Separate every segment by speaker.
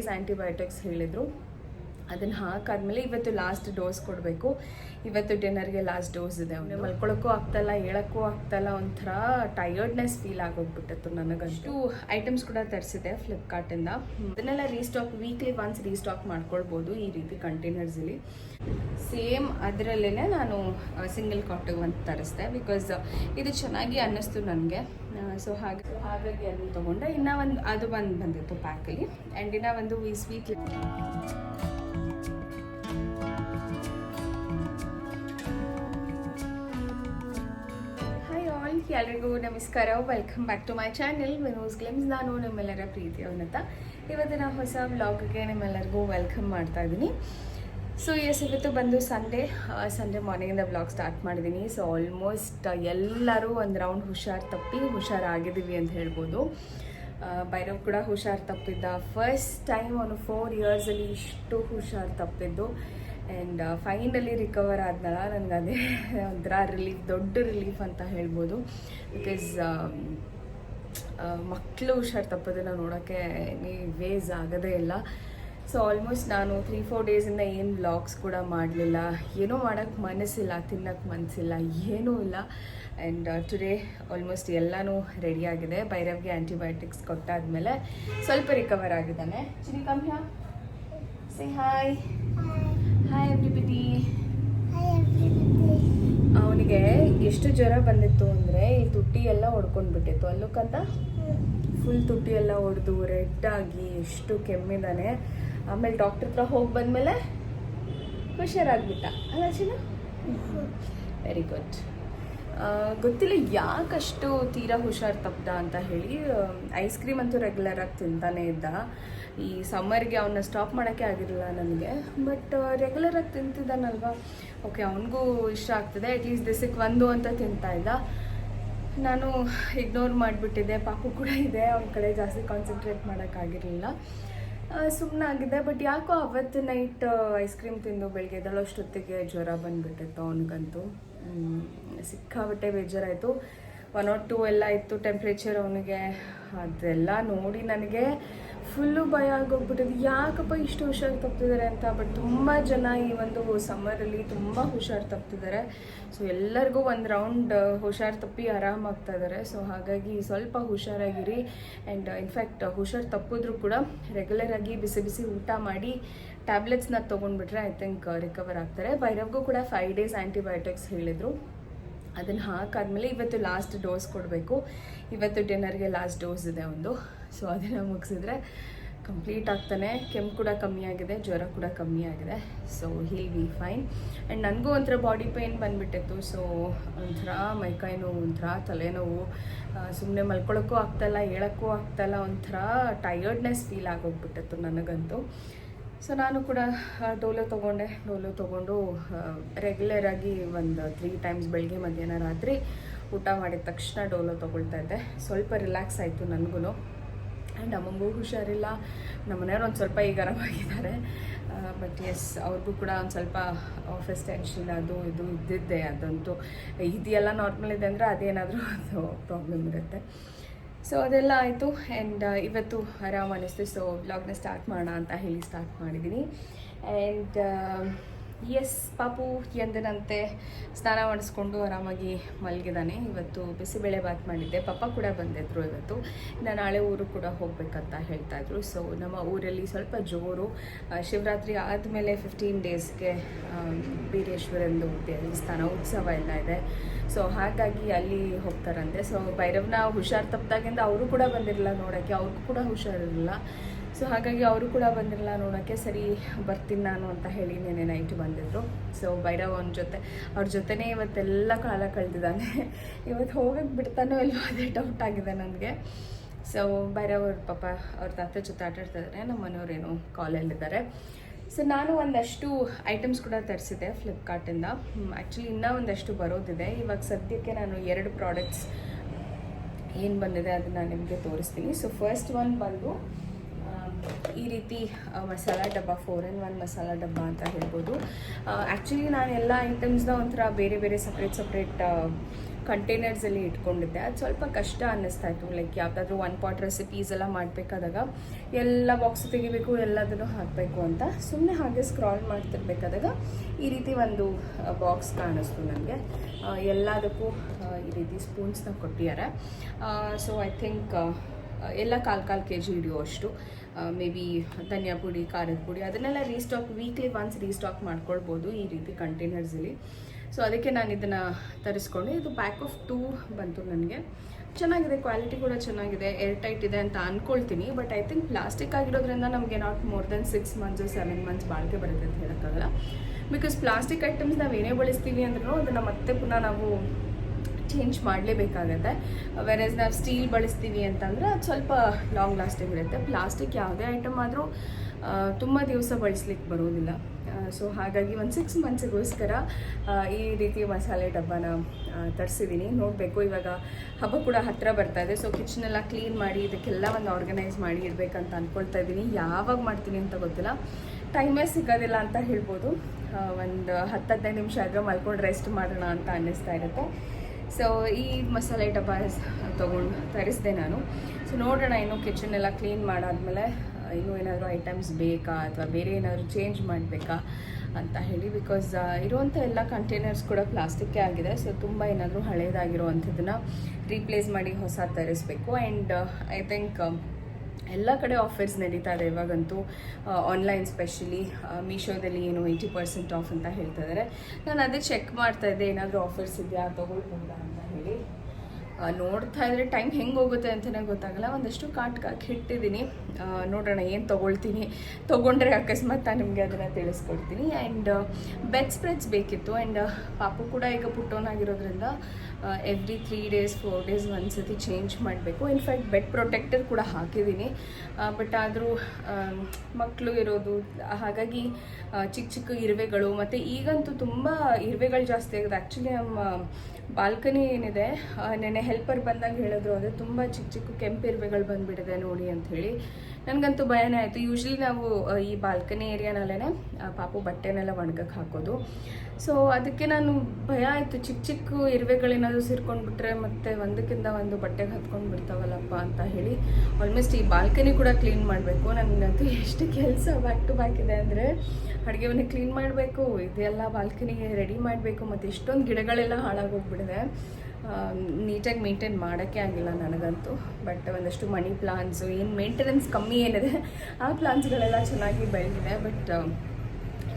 Speaker 1: Days antibiotics ಹೇಳಿದರು. ಅದನ್ನು ಹಾಕಾದ್ಮೇಲೆ ಇವತ್ತು ಲಾಸ್ಟ್ ಡೋಸ್ ಕೊಡಬೇಕು. ಇವತ್ತು ಡಿನ್ನರ್ಗೆ ಲಾಸ್ಟ್ ಡೋಸ್ ಇದೆ ಅವನು ಮಲ್ಕೊಳಕ್ಕೂ ಆಗ್ತಾಯಿಲ್ಲ ಹೇಳೋಕ್ಕೂ ಆಗ್ತಾಯಿಲ್ಲ ಒಂಥರ ಟಯರ್ಡ್ನೆಸ್ ಫೀಲ್ ಆಗೋಗ್ಬಿಟ್ಟಿತ್ತು ನನಗಷ್ಟು ಐಟಮ್ಸ್ ಕೂಡ ತರಿಸಿದೆ ಫ್ಲಿಪ್ಕಾರ್ಟಿಂದ ಅದನ್ನೆಲ್ಲ ರೀಸ್ಟಾಕ್ ವೀಕ್ಲಿ ಒನ್ಸ್ ರೀಸ್ಟಾಕ್ ಮಾಡ್ಕೊಳ್ಬೋದು ಈ ರೀತಿ ಕಂಟೈನರ್ಸಲ್ಲಿ ಸೇಮ್ ಅದರಲ್ಲೇ ನಾನು ಸಿಂಗಲ್ ಕಾಟಿಗೆ ಒಂದು ತರಿಸ್ದೆ ಬಿಕಾಸ್ ಇದು ಚೆನ್ನಾಗಿ ಅನ್ನಿಸ್ತು ನನಗೆ. ಸೊ ಹಾಗೆ ಹಾಗಾಗಿ ಅದನ್ನು ತೊಗೊಂಡೆ. ಇನ್ನೂ ಒಂದು ಅದು ಬಂದು ಬಂದಿತ್ತು ಪ್ಯಾಕಲ್ಲಿ ಆ್ಯಂಡ್ ಇನ್ನೂ ಒಂದು ಈ ಸ್ವೀಟ್ ಎಲ್ರಿಗೂ ನಮಸ್ಕಾರ. Welcome back to my channel Vinos glimpse ನಾನು ನಿಮ್ಮೆಲ್ಲರ ಪ್ರೀತಿ ಅವನಂತ. ಇವತ್ತಿನ ಹೊಸ ವ್ಲಾಗ್ಗೆ ನಿಮ್ಮೆಲ್ಲರಿಗೂ ವೆಲ್ಕಮ್ ಮಾಡ್ತಾ ಇದ್ದೀನಿ. ಸೊ ಎಸ್ ಇವತ್ತು ಬಂದು ಸಂಡೇ ಸಂಡೇ ಮಾರ್ನಿಂಗಿಂದ ಬ್ಲಾಗ್ ಸ್ಟಾರ್ಟ್ ಮಾಡಿದ್ದೀನಿ. ಸೊ ಆಲ್ಮೋಸ್ಟ್ ಎಲ್ಲರೂ ಒಂದು ರೌಂಡ್ ಹುಷಾರು ತಪ್ಪಿ ಹುಷಾರಾಗಿದ್ದೀವಿ ಅಂತ ಹೇಳ್ಬೋದು. ಬೈರವ್ ಕೂಡ ಹುಷಾರು ತಪ್ಪಿದ್ದ. ಫಸ್ಟ್ ಟೈಮ್ ಅವನು ಫೋರ್ ಇಯರ್ಸಲ್ಲಿ ಇಷ್ಟು ಹುಷಾರು ತಪ್ಪಿದ್ದು. ಆ್ಯಂಡ್ ಫೈನಲಿ ರಿಕವರ್ ಆದ್ನಲ್ಲ. ನನಗೆ ಅದೇ ಒಂಥರ ರಿಲೀಫ್ ದೊಡ್ಡ ರಿಲೀಫ್ ಅಂತ ಹೇಳ್ಬೋದು. ಬಿಕಾಸ್ ಮಕ್ಕಳು ಹುಷಾರು ತಪ್ಪೋದನ್ನು ನೋಡೋಕ್ಕೆ ಎನಿ ವೇಸ್ ಆಗೋದೇ ಇಲ್ಲ. ಸೊ ಆಲ್ಮೋಸ್ಟ್ ನಾನು ತ್ರೀ ಫೋರ್ ಡೇಸಿಂದ ಏನು ವ್ಲಾಗ್ಸ್ ಕೂಡ ಮಾಡಲಿಲ್ಲ. ಏನೂ ಮಾಡೋಕ್ಕೆ ಮನಸ್ಸಿಲ್ಲ ತಿನ್ನೋಕ್ಕೆ ಮನಸ್ಸಿಲ್ಲ, ಏನೂ ಇಲ್ಲ. ಆ್ಯಂಡ್ ಟುಡೇ ಆಲ್ಮೋಸ್ಟ್ ಎಲ್ಲನೂ ರೆಡಿಯಾಗಿದೆ ಭೈರವ್ಗೆ ಆ್ಯಂಟಿಬಯೋಟಿಕ್ಸ್ ಕೊಟ್ಟಾದ್ಮೇಲೆ ಸ್ವಲ್ಪ ರಿಕವರ್ ಆಗಿದ್ದಾನೆ. ಚಿನಿ ಕಮ್ಯಾ ಸೇ ಹಾಯ್ ಹಾಯ್ ಎವ್ರಿಬಡಿ ಅವನಿಗೆ ಎಷ್ಟು ಜ್ವರ ಬಂದಿತ್ತು ಅಂದರೆ ಈ ತುಟ್ಟಿ ಎಲ್ಲ ಹೊಡ್ಕೊಂಡ್ಬಿಟ್ಟಿತ್ತು ಅಲ್ಲಕ್ಕಂತ ಫುಲ್ ತುಟ್ಟಿ ಎಲ್ಲ ಹೊಡೆದು ರೆಡ್ ಆಗಿ ಎಷ್ಟು ಕೆಮ್ಮಿದಾನೆ. ಆಮೇಲೆ ಡಾಕ್ಟರ್ ಹತ್ರ ಹೋಗಿ ಬಂದಮೇಲೆ ಹುಷಾರಾಗ್ಬಿಟ್ಟ. ಅಲ್ಲ ಚಿನ್ನ ವೆರಿ ಗುಡ್ ಗೊತ್ತಿಲ್ಲ ಯಾಕಷ್ಟು ತೀರಾ ಹುಷಾರು ತಪ್ಪದ ಅಂತ ಹೇಳಿ ಐಸ್ ಕ್ರೀಮ್ ಅಂತೂ ರೆಗ್ಯುಲರ್ ಆಗಿ ತಿಂತಾನೆ ಇದ್ದ. ಈ ಸಮ್ಮರ್ಗೆ ಅವನ್ನ ಸ್ಟಾಪ್ ಮಾಡೋಕ್ಕೆ ಆಗಿರಲಿಲ್ಲ ನನಗೆ. ಬಟ್ ರೆಗ್ಯುಲರ್ ಆಗಿ ತಿಂತಿದ್ದಾನಲ್ವಾ? ಓಕೆ ಅವನಿಗೂ ಇಷ್ಟ ಆಗ್ತದೆ. ಅಟ್ಲೀಸ್ಟ್ ದಿಸಕ್ಕೆ ಒಂದು ಅಂತ ತಿಂತಾ ಇದ್ದ. ನಾನು ಇಗ್ನೋರ್ ಮಾಡಿಬಿಟ್ಟಿದ್ದೆ. ಪಾಪು ಕೂಡ ಇದೆ. ಅವನ ಕಡೆ ಜಾಸ್ತಿ ಕಾನ್ಸಂಟ್ರೇಟ್ ಮಾಡೋಕ್ಕಾಗಿರಲಿಲ್ಲ ಸುಮ್ಮನೆ ಆಗಿದೆ ಬಟ್ ಯಾಕೋ ಅವತ್ತು ನೈಟ್ ಐಸ್ ಕ್ರೀಮ್ ತಿಂದು ಬೆಳಗ್ಗೆ ಎದ್ದೇಳೋಷ್ಟೊತ್ತಿಗೆ ಜ್ವರ ಬಂದುಬಿಟ್ಟಿತ್ತು ಅವನಿಗಂತೂ. ಸಿಕ್ಕಾಬಟ್ಟೆ ಬೇಜಾರಾಯಿತು. ಒನ್ ಆರ್ ಟೂ ಎಲ್ಲ ಇತ್ತು ಟೆಂಪ್ರೇಚರ್ ಅವನಿಗೆ. ಅದೆಲ್ಲ ನೋಡಿ ನನಗೆ ಫುಲ್ಲು ಭಯ ಆಗೋಗ್ಬಿಟ್ಟಿದೆ. ಯಾಕಪ್ಪ ಇಷ್ಟು ಹುಷಾರು ತಪ್ತಿದ್ದಾರೆ ಅಂತ ಬಟ್ ತುಂಬ ಜನ ಈ ಒಂದು ಸಮ್ಮರಲ್ಲಿ ತುಂಬ ಹುಷಾರು ತಪ್ತಿದ್ದಾರೆ ಸೊ ಎಲ್ಲರಿಗೂ ಒಂದು ರೌಂಡ್ ಹುಷಾರು ತಪ್ಪಿ ಆರಾಮಾಗ್ತಾ ಇದ್ದಾರೆ ಸೊ ಹಾಗಾಗಿ ಸ್ವಲ್ಪ ಹುಷಾರಾಗಿರಿ. ಆ್ಯಂಡ್ ಇನ್ಫ್ಯಾಕ್ಟ್ ಹುಷಾರು ತಪ್ಪಿದ್ರು ಕೂಡ ರೆಗ್ಯುಲರ್ ಆಗಿ ಬಿಸಿ ಬಿಸಿ ಊಟ ಮಾಡಿ ಟ್ಯಾಬ್ಲೆಟ್ಸ್ನ ತೊಗೊಂಡ್ಬಿಟ್ರೆ ಐ ಥಿಂಕ್ ರಿಕವರ್ ಆಗ್ತಾರೆ. ಭೈರವ್ಗೂ ಕೂಡ ಫೈವ್ ಡೇಸ್ ಆ್ಯಂಟಿಬಯೋಟಿಕ್ಸ್ ಹೇಳಿದರು. ಅದನ್ನು ಹಾಕಾದ್ಮೇಲೆ ಇವತ್ತು ಲಾಸ್ಟ್ ಡೋಸ್ ಕೊಡಬೇಕು. ಇವತ್ತು ಡಿನ್ನರ್ಗೆ ಲಾಸ್ಟ್ ಡೋಸ್ ಇದೆ ಒಂದು. ಸೊ ಅದನ್ನ ಮುಗಿಸಿದ್ರೆ ಕಂಪ್ಲೀಟ್ ಆಗ್ತಾನೆ. ಕೆಮ್ಮು ಕೂಡ ಕಮ್ಮಿ ಆಗಿದೆ, ಜ್ವರ ಕೂಡ ಕಮ್ಮಿ ಆಗಿದೆ. So heal be fine and ನನಗೂ ಒಂಥರ ಬಾಡಿ ಪೇಯ್ನ್ ಬಂದುಬಿಟ್ಟಿತ್ತು. ಸೊ ಒಂಥರ ಮೈಕೈ ನೋವು, ಒಂಥರ ತಲೆನೋವು ಸುಮ್ಮನೆ ಮಲ್ಕೊಳ್ಳೋಕ್ಕೂ ಆಗ್ತಾಯಿಲ್ಲ ಹೇಳೋಕ್ಕೂ ಆಗ್ತಾಯಿಲ್ಲ ಒಂಥರ ಟಯರ್ಡ್ನೆಸ್ ಫೀಲ್ ಆಗೋಗ್ಬಿಟ್ಟಿತ್ತು ನನಗಂತೂ. ಸೊ ನಾನು ಕೂಡ ಡೋಲೋ ತೊಗೊಂಡೆ. ಡೋಲೋ ತೊಗೊಂಡು ರೆಗ್ಯುಲರ್ ಆಗಿ ಒಂದು ತ್ರೀ ಟೈಮ್ಸ್ ಬೆಳಗ್ಗೆ ಮಧ್ಯಾಹ್ನ ರಾತ್ರಿ ಊಟ ಮಾಡಿದ ತಕ್ಷಣ ಡೋಲೋ ತೊಗೊಳ್ತಾ ಇದ್ದೆ. ಸ್ವಲ್ಪ ರಿಲ್ಯಾಕ್ಸ್ ಆಯಿತು ನನಗೂ ಆ್ಯಂಡ್ ಅಮ್ಮಂಗೂ ಹುಷಾರಿಲ್ಲ. ನಮ್ಮ ಮನೆಯವ್ರು ಒಂದು ಸ್ವಲ್ಪ ಈಗ ಆರಾಮಾಗಿದ್ದಾರೆ. ಬಟ್ ಎಸ್ ಅವ್ರಿಗೂ ಕೂಡ ಒಂದು ಸ್ವಲ್ಪ ಆಫೀಸ್ ಟೆನ್ಷನ್ ಅದು ಇದು ಇದ್ದಿದ್ದೆ ಅದಂತೂ. ಇದೆಲ್ಲ ನಾರ್ಮಲ್ ಇದೆ ಅಂದರೆ ಅದೇನಾದರೂ ಒಂದು ಪ್ರಾಬ್ಲಮ್ ಇರುತ್ತೆ. ಸೊ ಅದೆಲ್ಲ ಆಯಿತು. ಆ್ಯಂಡ್ ಇವತ್ತು ಆರಾಮ್ ಅನ್ನಿಸ್ತು ಸೊ ಬ್ಲಾಗ್ನ ಸ್ಟಾರ್ಟ್ ಮಾಡೋಣ ಅಂತ ಹೇಳಿ ಸ್ಟಾರ್ಟ್ ಮಾಡಿದ್ದೀನಿ ಆ್ಯಂಡ್ ಎಸ್ ಪಾಪು ಎಂದಿನಂತೆ ಸ್ನಾನ ಮಾಡಿಸ್ಕೊಂಡು ಆರಾಮಾಗಿ ಮಲಗಿದ್ದಾನೆ. ಇವತ್ತು ಬಿಸಿಬೇಳೆ ಬಾತ್ ಮಾಡಿದ್ದೆ. ಪಪ್ಪ ಕೂಡ ಬಂದಿದ್ರು ಇವತ್ತು. ನಾನು ನಾಳೆ ಊರು ಕೂಡ ಹೋಗಬೇಕಂತ ಹೇಳ್ತಾಯಿದ್ರು ಸೊ ನಮ್ಮ ಊರಲ್ಲಿ ಸ್ವಲ್ಪ ಜೋರು ಶಿವರಾತ್ರಿ ಆದಮೇಲೆ ಫಿಫ್ಟೀನ್ ಡೇಸ್ಗೆ ಬೀರೇಶ್ವರಂದು ದೇವಸ್ಥಾನ ಉತ್ಸವ ಎಲ್ಲ ಇದೆ. ಸೊ ಹಾಗಾಗಿ ಅಲ್ಲಿ ಹೋಗ್ತಾರಂತೆ. ಸೊ ಭೈರವ್ನ ಹುಷಾರು ತಪ್ಪಿದಾಗಿಂದ ಅವರು ಕೂಡ ಬಂದಿರಲಿಲ್ಲ ನೋಡೋಕ್ಕೆ. ಅವ್ರಿಗೂ ಕೂಡ ಹುಷಾರಿರಲಿಲ್ಲ. ಸೊ ಹಾಗಾಗಿ ಅವರು ಕೂಡ ಬಂದಿರಲ್ಲ ನೋಡೋಕ್ಕೆ ಸರಿ ಬರ್ತೀನಿ ನಾನು ಅಂತ ಹೇಳಿ ನೆನೆ ನೈಟ್ ಬಂದಿದ್ರು. ಸೊ ಭೈರವ್ ಅವನ ಜೊತೆ, ಅವ್ರ ಜೊತೆನೇ ಇವತ್ತೆಲ್ಲ ಕಾಲ ಕಳೆದಿದ್ದಾನೆ. ಇವತ್ತು ಹೋಗಕ್ಕೆ ಬಿಡ್ತಾನೋ ಇಲ್ವೋ ಅದೇ ಡೌಟ್ ಆಗಿದೆ ನನಗೆ. ಸೊ ಭೈರವ್ ಅವ್ರ ಪಾಪ ಅವ್ರ ತಾತ ಜೊತೆ ಆಟ ಆಡ್ತಾ ಇದ್ದಾರೆ ನಮ್ಮ ಮನೆಯವ್ರೇನು ಕಾಲಲ್ಲಿದ್ದಾರೆ ಸೊ ನಾನು ಒಂದಷ್ಟು ಐಟಮ್ಸ್ ಕೂಡ ತರಿಸಿದೆ ಫ್ಲಿಪ್ಕಾರ್ಟಿಂದ ಆ್ಯಕ್ಚುಲಿ ಇನ್ನೂ ಒಂದಷ್ಟು ಬರೋದಿದೆ. ಇವಾಗ ಸದ್ಯಕ್ಕೆ ನಾನು ಎರಡು ಪ್ರಾಡಕ್ಟ್ಸ್ ಏನು ಬಂದಿದೆ ಅದನ್ನು ನಿಮಗೆ ತೋರಿಸ್ತೀನಿ. ಸೊ ಫಸ್ಟ್ ಒನ್ ಬಂದು ಈ ರೀತಿ ಮಸಾಲ ಡಬ್ಬ ಫೋರ್ ಇನ್ ಒನ್ ಮಸಾಲ ಡಬ್ಬ ಅಂತ ಹೇಳ್ಬೋದು. ಆ್ಯಕ್ಚುಲಿ ನಾನು ಎಲ್ಲ ಐಟಮ್ಸ್ನ ಒಂಥರ ಬೇರೆ ಬೇರೆ ಸಪ್ರೇಟ್ ಸಪ್ರೇಟ್ ಕಂಟೈನರ್ಸಲ್ಲಿ ಇಟ್ಕೊಂಡಿದ್ದೆ. ಅದು ಸ್ವಲ್ಪ ಕಷ್ಟ ಅನ್ನಿಸ್ತಾ ಇತ್ತು ಲೈಕ್ ಯಾವುದಾದ್ರೂ ಒನ್ ಪಾಟ್ ರೆಸಿಪೀಸ್ ಎಲ್ಲ ಮಾಡಬೇಕಾದಾಗ ಎಲ್ಲ ಬಾಕ್ಸ್ ತೆಗಿಬೇಕು, ಎಲ್ಲದನ್ನು ಹಾಕಬೇಕು ಅಂತ. ಸುಮ್ಮನೆ ಹಾಗೆ ಸ್ಕ್ರಾಲ್ ಮಾಡ್ತಿರ್ಬೇಕಾದಾಗ ಈ ರೀತಿ ಒಂದು ಬಾಕ್ಸ್ ಕಾಣಿಸ್ತು ನನಗೆ. ಎಲ್ಲದಕ್ಕೂ ಈ ರೀತಿ ಸ್ಪೂನ್ಸ್ನ ಕೊಟ್ಟಿದ್ದಾರೆ. ಸೊ ಐ ಥಿಂಕ್ ಎಲ್ಲ ಕಾಲು ಕಾಲು ಕೆ ಜಿ ಹಿಡಿಯೋ ಅಷ್ಟು. ಮೇ ಬಿ ಧನಿಯಾ ಪುಡಿ, ಖಾರದ ಪುಡಿ, ಅದನ್ನೆಲ್ಲ ರೀಸ್ಟಾಕ್ ವೀಕ್ಲಿ ಒನ್ಸ್ ರೀಸ್ಟಾಕ್ ಮಾಡ್ಕೊಳ್ಬೋದು ಈ ರೀತಿ ಕಂಟೈನರ್ಸಲ್ಲಿ ಸೊ ಅದಕ್ಕೆ ನಾನು ಇದನ್ನು ತರಿಸ್ಕೊಂಡು. ಇದು ಪ್ಯಾಕ್ ಆಫ್ ಟೂ ಬಂತು ನನಗೆ. ಚೆನ್ನಾಗಿದೆ ಕ್ವಾಲಿಟಿ ಕೂಡ ಚೆನ್ನಾಗಿದೆ ಏರ್ ಟೈಟ್ ಇದೆ ಅಂತ ಅಂದ್ಕೊಳ್ತೀನಿ ಬಟ್ ಐ ಥಿಂಕ್ ಪ್ಲಾಸ್ಟಿಕ್ ಆಗಿರೋದ್ರಿಂದ ನಮಗೆ not more than six months seven months ಬಾಳಿಕೆ ಬರುತ್ತೆ ಅಂತ ಹೇಳೋಕ್ಕಾಗಲ್ಲ. ಬಿಕಾಸ್ ಪ್ಲಾಸ್ಟಿಕ್ ಐಟಮ್ಸ್ ನಾವು ಏನೇ ಬಳಸ್ತೀವಿ ಅಂದ್ರೂ ಅದನ್ನು ಮತ್ತೆ ಪುನಃ ನಾವು ಚೇಂಜ್ ಮಾಡಲೇಬೇಕಾಗತ್ತೆ. ವೆರೇಸ್ ನಾವು ಸ್ಟೀಲ್ ಬಳಸ್ತೀವಿ ಅಂತಂದರೆ ಅದು ಸ್ವಲ್ಪ ಲಾಂಗ್ ಲಾಸ್ಟಿಂಗ್ ಇರುತ್ತೆ. ಪ್ಲಾಸ್ಟಿಕ್ ಯಾವುದೇ ಐಟಮ್ ಆದರೂ ತುಂಬ ದಿವಸ ಬಳಸ್ಲಿಕ್ಕೆ ಬರೋದಿಲ್ಲ. ಸೊ ಹಾಗಾಗಿ ಒಂದು ಸಿಕ್ಸ್ ಮಂತ್ಸಿಗೋಸ್ಕರ ಈ ರೀತಿ ಮಸಾಲೆ ಡಬ್ಬನ ತರಿಸಿದ್ದೀನಿ ನೋಡಬೇಕು, ಇವಾಗ ಹಬ್ಬ ಕೂಡ ಹತ್ತಿರ ಬರ್ತಾ ಇದೆ. ಸೊ ಕಿಚನೆಲ್ಲ ಕ್ಲೀನ್ ಮಾಡಿ, ಇದಕ್ಕೆಲ್ಲ ಒಂದು ಆರ್ಗನೈಸ್ ಮಾಡಿ ಇಡಬೇಕಂತ ಅಂದ್ಕೊಳ್ತಾ ಇದ್ದೀನಿ ಯಾವಾಗ ಮಾಡ್ತೀನಿ ಅಂತ ಗೊತ್ತಿಲ್ಲ. ಟೈಮೇ ಸಿಗೋದಿಲ್ಲ ಅಂತ ಹೇಳ್ಬೋದು. ಒಂದು ಹತ್ತು ಹದಿನೈದು ನಿಮಿಷ ಆದರೂ ಮಲ್ಕೊಂಡು ರೆಸ್ಟ್ ಮಾಡೋಣ ಅಂತ ಅನ್ನಿಸ್ತಾ ಇರುತ್ತೆ. ಸೊ ಈ ಮಸಾಲೆ ಡಬ್ಬ ತೊಗೊಂಡು ತರಿಸಿದೆ ನಾನು. ಸೊ ನೋಡೋಣ ಇನ್ನು ಕಿಚನ್ ಎಲ್ಲ ಕ್ಲೀನ್ ಮಾಡಾದ್ಮೇಲೆ ಇನ್ನೂ ಏನಾದರೂ ಐಟಮ್ಸ್ ಬೇಕಾ ಅಥವಾ ಬೇರೆ ಏನಾದರೂ ಚೇಂಜ್ ಮಾಡಬೇಕಾ ಅಂತ ಹೇಳಿ ಬಿಕಾಸ್ ಇರುವಂಥ ಎಲ್ಲ ಕಂಟೈನರ್ಸ್ ಕೂಡ ಪ್ಲಾಸ್ಟಿಕ್ಕೇ ಆಗಿದೆ. ಸೊ ತುಂಬ ಏನಾದರೂ ಹಳೇದಾಗಿರುವಂಥದ್ದನ್ನು ರೀಪ್ಲೇಸ್ ಮಾಡಿ ಹೊಸ ತರಿಸ್ಬೇಕು. ಆ್ಯಂಡ್ ಐ ಥಿಂಕ್ ಎಲ್ಲ ಕಡೆ ಆಫರ್ಸ್ ನಡೀತಾ ಇದೆ. ಇವಾಗಂತೂ ಆನ್ಲೈನ್ ಸ್ಪೆಷಲಿ ಮೀಶೋದಲ್ಲಿ ಏನು ಏಯ್ಟಿ ಪರ್ಸೆಂಟ್ ಆಫ್ ಅಂತ ಹೇಳ್ತಾ ಇದ್ದಾರೆ ನಾನು ಅದೇ ಚೆಕ್ ಮಾಡ್ತಾ ಇದ್ದೆ, ಏನಾದರೂ ಆಫರ್ಸ್ ಇದೆಯಾ? ತೊಗೊಳ್ಬೋದಾ ಅಂತ ಹೇಳಿ. ನೋಡ್ತಾ ಇದ್ರೆ ಟೈಮ್ ಹೆಂಗೆ ಹೋಗುತ್ತೆ ಅಂತಲೇ ಗೊತ್ತಾಗಲ್ಲ. ಒಂದಷ್ಟು ಕಾಟ್ಕಾಕಿ ಇಟ್ಟಿದ್ದೀನಿ. ನೋಡೋಣ ಏನು ತೊಗೊಳ್ತೀನಿ. ತೊಗೊಂಡ್ರೆ ಅಕಸ್ಮಾತ್ ನಾನು ನಿಮಗೆ ಅದನ್ನು ತಿಳಿಸ್ಕೊಡ್ತೀನಿ. ಆ್ಯಂಡ್ ಬೆಡ್ ಸ್ಪ್ರೆಡ್ಸ್ ಬೇಕಿತ್ತು. ಆ್ಯಂಡ್ ಪಾಪು ಕೂಡ ಈಗ ಪುಟ್ಟೋನಾಗಿರೋದ್ರಿಂದ every three days four days ಒಂದ್ಸತಿ ಚೇಂಜ್ ಮಾಡಬೇಕು. ಇನ್ಫ್ಯಾಕ್ಟ್ ಬೆಡ್ ಪ್ರೊಟೆಕ್ಟರ್ ಕೂಡ ಹಾಕಿದ್ದೀನಿ. ಬಟ್ ಆದರೂ ಮಕ್ಕಳು ಇರೋದು, ಹಾಗಾಗಿ ಚಿಕ್ಕ ಚಿಕ್ಕ ಇರುವೆಗಳು, ಮತ್ತು ಈಗಂತೂ ತುಂಬ ಇರುವೆಗಳು ಜಾಸ್ತಿ ಆಗಿದೆ. ಆ್ಯಕ್ಚುಲಿ ನಮ್ಮ ಬಾಲ್ಕನಿ ಏನಿದೆ ನೆನೆ ಹೆಲ್ಪರ್ ಬಂದಾಗ ಹೇಳಿದ್ರು, ಅಂದರೆ ತುಂಬ ಚಿಕ್ಕ ಚಿಕ್ಕ ಕೆಂಪು ಇರುವೆಗಳು ಬಂದುಬಿಟ್ಟಿದೆ ನೋಡಿ ಅಂತ ಹೇಳಿ. ನನಗಂತೂ ಭಯನೇ ಆಯಿತು. ಯೂಶ್ವಲಿ ನಾವು ಈ ಬಾಲ್ಕನಿ ಏರಿಯಾನಲ್ಲೇ ಪಾಪು ಬಟ್ಟೆನೆಲ್ಲ ಒಣಗಕ್ಕೆ ಹಾಕೋದು. ಸೊ ಅದಕ್ಕೆ ನಾನು ಭಯ ಆಯಿತು. ಚಿಕ್ಕ ಚಿಕ್ಕ ಇರುವೆಗಳೇನಾದರೂ ಸೇರ್ಕೊಂಡ್ಬಿಟ್ರೆ ಮತ್ತೆ ಒಂದಕ್ಕಿಂತ ಒಂದು ಬಟ್ಟೆಗೆ ಹತ್ಕೊಂಡು ಬಿಡ್ತಾವಲ್ಲಪ್ಪ ಅಂತ ಹೇಳಿ ಆಲ್ಮೋಸ್ಟ್ ಈ ಬಾಲ್ಕನಿ ಕೂಡ ಕ್ಲೀನ್ ಮಾಡಬೇಕು. ನನಗಂತೂ ಎಷ್ಟು ಕೆಲಸ ಬ್ಯಾಕ್ ಟು ಬ್ಯಾಕ್ ಇದೆ ಅಂದರೆ ಅಡುಗೆ ಮನೆ ಕ್ಲೀನ್ ಮಾಡಬೇಕು, ಇದೆಲ್ಲ ಬಾಲ್ಕನಿಗೆ ರೆಡಿ ಮಾಡಬೇಕು, ಮತ್ತು ಇಷ್ಟೊಂದು ಗಿಡಗಳೆಲ್ಲ ಹಾಳಾಗೋಗ್ಬಿಟ್ಟಿದೆ ನೀಟಾಗಿ ಮೇಂಟೈನ್ ಮಾಡೋಕ್ಕೆ ಆಗಿಲ್ಲ ನನಗಂತೂ. ಬಟ್ ಒಂದಷ್ಟು ಮನಿ ಪ್ಲಾನ್ಸು, ಏನು ಮೇಂಟೆನೆನ್ಸ್ ಕಮ್ಮಿ ಏನಿದೆ, ಆ ಪ್ಲಾನ್ಸ್ಗಳೆಲ್ಲ ಚೆನ್ನಾಗಿ ಬೆಳೆದಿದೆ. ಬಟ್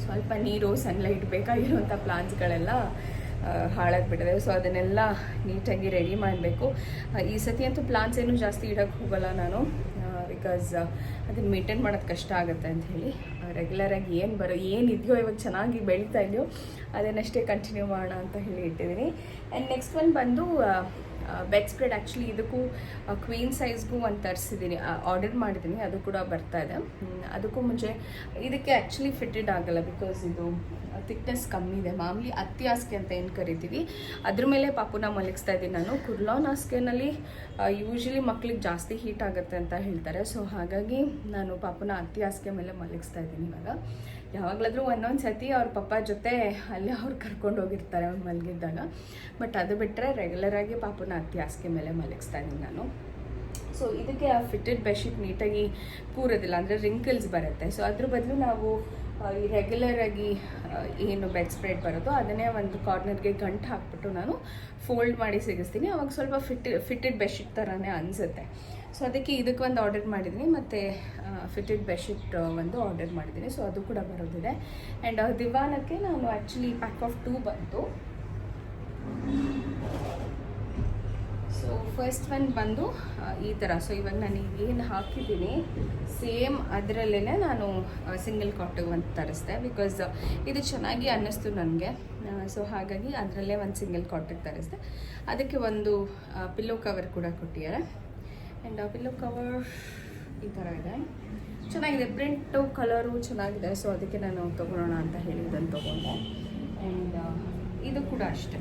Speaker 1: ಸ್ವಲ್ಪ ನೀರು ಸನ್ಲೈಟ್ ಬೇಕಾಗಿರುವಂಥ ಪ್ಲಾನ್ಸ್ಗಳೆಲ್ಲ ಹಾಳಾಗ್ಬಿಟ್ಟಿದೆ. ಸೊ ಅದನ್ನೆಲ್ಲ ನೀಟಾಗಿ ರೆಡಿ ಮಾಡಬೇಕು. ಈ ಸತಿ ಅಂತೂ ಪ್ಲಾನ್ಸ್ ಏನು ಜಾಸ್ತಿ ಇಡೋಕ್ಕೆ ಹೋಗಲ್ಲ ನಾನು. ಬಿಕಾಸ್ ಅದನ್ನು ಮೇಂಟೈನ್ ಮಾಡೋದು ಕಷ್ಟ ಆಗುತ್ತೆ ಅಂತ ಹೇಳಿ ರೆಗ್ಯುಲರಾಗಿ ಏನು ಬರೋ ಏನಿದೆಯೋ ಇವಾಗ ಚೆನ್ನಾಗಿ ಬೆಳೀತಾ ಇದೆಯೋ ಅದನ್ನಷ್ಟೇ ಕಂಟಿನ್ಯೂ ಮಾಡೋಣ ಅಂತ ಹೇಳಿ ಇಟ್ಟಿದ್ದೀನಿ. ಆ್ಯಂಡ್ ನೆಕ್ಸ್ಟ್ ಒನ್ ಬಂದು ಬೆಡ್ ಸ್ಪ್ರೆಡ್ ಆ್ಯಕ್ಚುಲಿ ಇದಕ್ಕೂ ಕ್ವೀನ್ ಸೈಜ್ಗೂ ಒಂದು ತರಿಸಿದ್ದೀನಿ ಆರ್ಡರ್ ಮಾಡಿದ್ದೀನಿ ಅದು ಕೂಡ ಬರ್ತಾ ಇದೆ. ಅದಕ್ಕೂ ಮುಂಚೆ ಇದಕ್ಕೆ ಆ್ಯಕ್ಚುಲಿ ಫಿಟ್ಟೆಡ್ ಆಗಲ್ಲ ಬಿಕಾಸ್ ಇದು ಥಿಕ್ನೆಸ್ ಕಮ್ಮಿ ಇದೆ. ಮಾಮೂಲಿ ಅತ್ತಿ ಹಾಸಿಗೆ ಅಂತ ಏನು ಕರಿತೀವಿ, ಅದ್ರ ಮೇಲೆ ಪಾಪುನ ಮಲಗಿಸ್ತಾ ಇದ್ದೀನಿ ನಾನು. ಕುರ್ಲಾನ್ ಹಾಸಿಗೆನಲ್ಲಿ ಯೂಶ್ವಲಿ ಮಕ್ಳಿಗೆ ಜಾಸ್ತಿ ಹೀಟ್ ಆಗುತ್ತೆ ಅಂತ ಹೇಳ್ತಾರೆ. ಸೊ ಹಾಗಾಗಿ ನಾನು ಪಾಪುನ ಅತ್ತಿ ಹಾಸಿಗೆ ಮೇಲೆ ಮಲಗಿಸ್ತಾ ಇದ್ದೀನಿ ಇವಾಗ. ಯಾವಾಗಲಾದರೂ ಒಂದೊಂದು ಸತಿ ಅವ್ರ ಪಪ್ಪ ಜೊತೆ ಅಲ್ಲೇ ಅವ್ರು ಕರ್ಕೊಂಡು ಹೋಗಿರ್ತಾರೆ ಮಲಗಿದ್ದಾಗ. ಬಟ್ ಅದು ಬಿಟ್ಟರೆ ರೆಗ್ಯುಲರಾಗಿ ಪಾಪುನ ಅತ್ತಿ ಹಾಸಿಗೆ ಮೇಲೆ ಮಲಗಿಸ್ತಾ ಇದ್ದೀನಿ ನಾನು. ಸೊ ಇದಕ್ಕೆ ಆ ಫಿಟ್ಟೆಡ್ ಬೆಡ್ಶೀಟ್ ನೀಟಾಗಿ ಕೂರೋದಿಲ್ಲ. ಅಂದರೆ ರಿಂಕಲ್ಸ್ ಬರುತ್ತೆ. ಸೊ ಅದ್ರ ಬದಲು ನಾವು ಈ ರೆಗ್ಯುಲರ್ ಆಗಿ ಏನು ಬೆಡ್ ಸ್ಪ್ರೆಡ್ ಬರೋದು ಅದನ್ನೇ ಒಂದು ಕಾರ್ನರ್ಗೆ ಗಂಟು ಹಾಕ್ಬಿಟ್ಟು ನಾನು ಫೋಲ್ಡ್ ಮಾಡಿ ಸಿಗಿಸ್ತೀನಿ. ಅವಾಗ ಸ್ವಲ್ಪ ಫಿಟ್ ಫಿಟ್ಟೆಡ್ ಬೆಡ್ಶೀಟ್ ಥರನೇ ಅನಿಸುತ್ತೆ. ಸೊ ಅದಕ್ಕೆ ಇದಕ್ಕೆ ಒಂದು ಆರ್ಡರ್ ಮಾಡಿದ್ದೀನಿ. ಮತ್ತು ಫಿಟ್ಟೆಡ್ ಬೆಡ್ಶೀಟ್ ಒಂದು ಆರ್ಡರ್ ಮಾಡಿದ್ದೀನಿ. ಸೊ ಅದು ಕೂಡ ಬರೋದಿದೆ ಆ್ಯಂಡ್ ದಿವಾನಕ್ಕೆ ನಾನು ಆ್ಯಕ್ಚುಲಿ ಪ್ಯಾಕ್ ಆಫ್ ಟೂ ಬಂತು. ಸೊ ಫಸ್ಟ್ ಒನ್ ಬಂದು ಈ ಥರ ಸೊ ಇವಾಗ ನಾನು ಏನು ಹಾಕಿದ್ದೀನಿ, ಸೇಮ್ ಅದರಲ್ಲೇ ನಾನು ಸಿಂಗಲ್ ಕಾಟು ಒಂದು ತರಿಸ್ದೆ. ಬಿಕಾಸ್ ಇದು ಚೆನ್ನಾಗಿ ಅನ್ನಿಸ್ತು ನನಗೆ. ಸೊ ಹಾಗಾಗಿ ಅದರಲ್ಲೇ ಒಂದು ಸಿಂಗಲ್ ಕಾಟಿಗೆ ತರಿಸ್ದೆ. ಅದಕ್ಕೆ ಒಂದು ಪಿಲ್ಲೋ ಕವರ್ ಕೂಡ ಕೊಟ್ಟಿದ್ದಾರೆ. ಆ್ಯಂಡ್ ಪಿಲ್ಲೋ ಕವರ್ ಈ ಥರ ಇದೆ. ಚೆನ್ನಾಗಿದೆ. ಪ್ರಿಂಟು ಕಲರು ಚೆನ್ನಾಗಿದೆ. ಸೊ ಅದಕ್ಕೆ ನಾನು ತೊಗೊಳೋಣ ಅಂತ ಹೇಳಿ ಇದನ್ನು ತೊಗೊಂಡೆ ಆ್ಯಂಡ್ ಇದು ಕೂಡ ಅಷ್ಟೇ.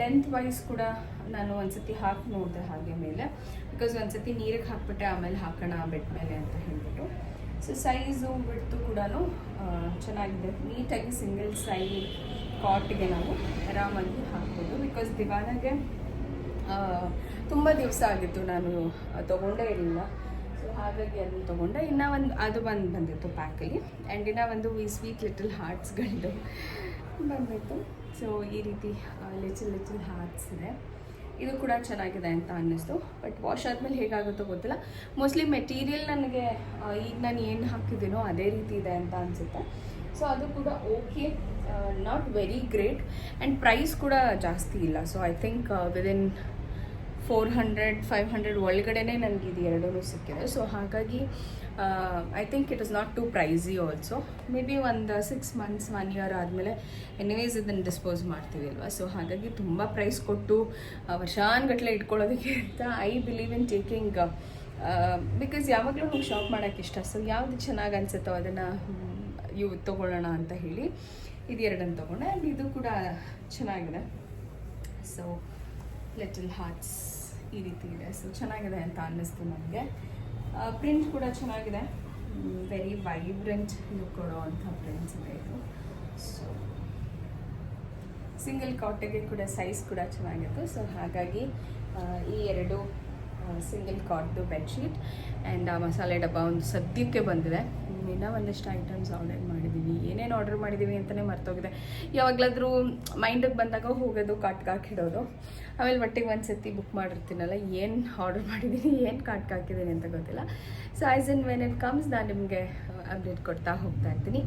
Speaker 1: ಲೆಂತ್ ವೈಸ್ ಕೂಡ ನಾನು ಒಂದ್ಸತಿ ಹಾಕಿ ನೋಡಿದೆ ಹಾಗೆ ಮೇಲೆ. ಬಿಕಾಸ್ ಒಂದ್ಸತಿ ನೀರಿಗೆ ಹಾಕ್ಬಿಟ್ಟೆ, ಆಮೇಲೆ ಹಾಕೋಣ ಬೆಡ್ ಮೇಲೆ ಅಂತ ಹೇಳ್ಬಿಟ್ಟು. ಸೊ ಸೈಜು ಬಿಡ್ತು ಕೂಡ ಚೆನ್ನಾಗಿದೆ. ನೀಟಾಗಿ ಸಿಂಗಲ್ ಸೈಡ್ ಕಾಟ್ಗೆ ನಾವು ಆರಾಮಾಗಿ ಹಾಕ್ಬೋದು. ಬಿಕಾಸ್ ದಿವಾನಾಗೆ ತುಂಬ ದಿವಸ ಆಗಿತ್ತು ನಾನು ತೊಗೊಂಡೇ ಇರಲಿಲ್ಲ. ಸೊ ಹಾಗಾಗಿ ಅದನ್ನು ತೊಗೊಂಡೆ. ಇನ್ನೂ ಒಂದು, ಅದು ಬಂದು ಬಂದಿತ್ತು ಪ್ಯಾಕಲ್ಲಿ. ಆ್ಯಂಡ್ ಇನ್ನೂ ಒಂದು ವಿ ಸ್ವೀಟ್ ಲಿಟಲ್ ಹಾರ್ಟ್ಸ್ಗಳದ್ದು ಬಂದಿತ್ತು ಸೊ ಈ ರೀತಿ ಲಿಟಲ್ ಲಿಟಲ್ ಹಾರ್ಟ್ಸ್ ಇದೆ. ಇದು ಕೂಡ ಚೆನ್ನಾಗಿದೆ ಅಂತ ಅನ್ನಿಸ್ತು. ಬಟ್ ವಾಶ್ ಆದಮೇಲೆ ಹೇಗಾಗುತ್ತೋ ಗೊತ್ತಿಲ್ಲ. ಮೋಸ್ಟ್ಲಿ ಮೆಟೀರಿಯಲ್ ನನಗೆ ಈಗ ನಾನು ಏನು ಹಾಕಿದ್ದೀನೋ ಅದೇ ರೀತಿ ಇದೆ ಅಂತ ಅನಿಸುತ್ತೆ. ಸೊ ಅದು ಕೂಡ okay not very great and price ಕೂಡ ಜಾಸ್ತಿ ಇಲ್ಲ. So I think within four hundred five hundred ಒಳಗಡೆನೇ ನನಗೆ ಇದು ಎರಡೂ ಸಿಕ್ಕಿದೆ. ಸೊ ಹಾಗಾಗಿ I think it is not too pricey also maybe ಒಂದು ಸಿಕ್ಸ್ ಮಂತ್ಸ್ ಒನ್ ಇಯರ್ ಆದಮೇಲೆ ಎನಿವೇಸ್ ಇದನ್ನು ಡಿಸ್ಪೋಸ್ ಮಾಡ್ತೀವಿ ಅಲ್ವಾ? ಸೊ ಹಾಗಾಗಿ ತುಂಬ ಪ್ರೈಸ್ ಕೊಟ್ಟು ವರ್ಷಾನ್ಗಟ್ಲೆ ಇಟ್ಕೊಳ್ಳೋದಕ್ಕೆ ಅಂತ I believe in taking because ಯಾವಾಗಲೂ ನಮ್ಗೆ ಶಾಪ್ ಮಾಡೋಕ್ಕೆ ಇಷ್ಟ. ಸೊ ಯಾವುದು ಚೆನ್ನಾಗಿ ಅನಿಸುತ್ತೋ ಅದನ್ನು ಇವು ತೊಗೊಳ್ಳೋಣ ಅಂತ ಹೇಳಿ ಇದು ಎರಡನ್ನು ತೊಗೊಂಡೆ. ಆ್ಯಂಡ್ ಇದು ಕೂಡ ಚೆನ್ನಾಗಿದೆ. ಸೊ ಲಿಟಲ್ ಹಾರ್ಟ್ಸ್ ಈ ರೀತಿ ಇದೆ. ಸೊ ಚೆನ್ನಾಗಿದೆ ಅಂತ ಅನ್ನಿಸ್ತು ನನಗೆ ಪ್ರಿಂಟ್ ಕೂಡ ಚೆನ್ನಾಗಿದೆ. ವೆರಿ ವೈಬ್ರೆಂಟ್ ಲುಕ್ ಕೊಡೋ ಅಂಥ ಪ್ರಿಂಟ್ಸ್ ಇದೆ ಇದು. ಸೊ ಸಿಂಗಲ್ ಕಾಟನ್ಗೆ ಕೂಡ ಸೈಜ್ ಕೂಡ ಚೆನ್ನಾಗಿತ್ತು. ಸೊ ಹಾಗಾಗಿ ಈ ಎರಡು ಸಿಂಗಲ್ ಕಾಟ್ದು ಬೆಡ್ಶೀಟ್ ಆ್ಯಂಡ್ ಆ ಮಸಾಲೆ ಡಬ್ಬ ಒಂದು ಸದ್ಯಕ್ಕೆ ಬಂದಿದೆ. ಇನ್ನೂ ಒಂದಿಷ್ಟು ಐಟಮ್ಸ್ ಆರ್ಡರ್ ಮಾಡಿದ್ದೀವಿ ಏನೇನು ಆರ್ಡರ್ ಮಾಡಿದ್ದೀವಿ ಅಂತಲೇ ಮರ್ತೋಗಿದೆ. ಯಾವಾಗಲಾದರೂ ಮೈಂಡಿಗೆ ಬಂದಾಗ ಹೋಗೋದು ಕಾಟ್ಗೆ ಹಾಕಿಡೋದು ಆಮೇಲೆ ಒಟ್ಟಿಗೆ ಒಂದು ಸತಿ ಬುಕ್ ಮಾಡಿರ್ತೀನಲ್ಲ, ಏನು ಆರ್ಡರ್ ಮಾಡಿದ್ದೀನಿ ಏನು ಕಾಟ್ಕಾಕಿದ್ದೀನಿ ಅಂತ ಗೊತ್ತಿಲ್ಲ. So as in when it comes ನಾನು ನಿಮಗೆ ಅಪ್ಡೇಟ್ ಕೊಡ್ತಾ ಹೋಗ್ತಾ ಇರ್ತೀನಿ.